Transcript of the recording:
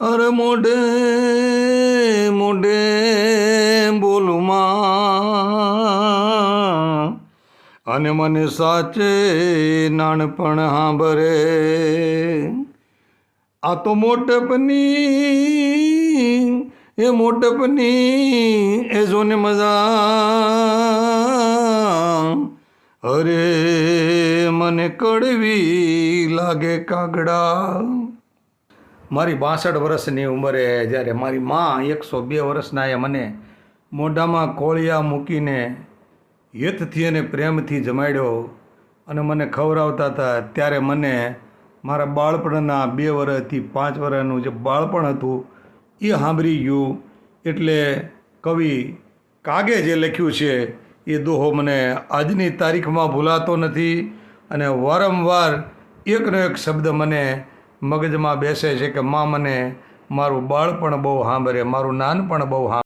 અરે મોઢે મોઢે બોલું માં. અને મને સાચે નાનપણ હાંભરે. આ તો મોટપની એ મોટપની એ જોને મજા. અરે મને કડવી લાગે કાગડા. મારી બાસઠ વર્ષની ઉંમરે જ્યારે મારી મા એકસો બે વર્ષના એ મને મોઢામાં કોળિયા મૂકીને યથથી અને પ્રેમથી જમાડ્યો અને મને ખવડાવતા હતા, ત્યારે મને મારા બાળપણના બે વર્ષથી પાંચ વર્ષનું જે બાળપણ હતું, એ સાંભળી ગયું. એટલે કવિ કાગે જે લખ્યું છે, એ દોહો મને આજની તારીખમાં ભૂલાતો નથી અને વારંવાર એકનો એક શબ્દ મને મગજમાં બેસે છે કે મા મને મારું બાળપણ બહુ સાંભળે મારું નાનપણ બહુ સાંભળે.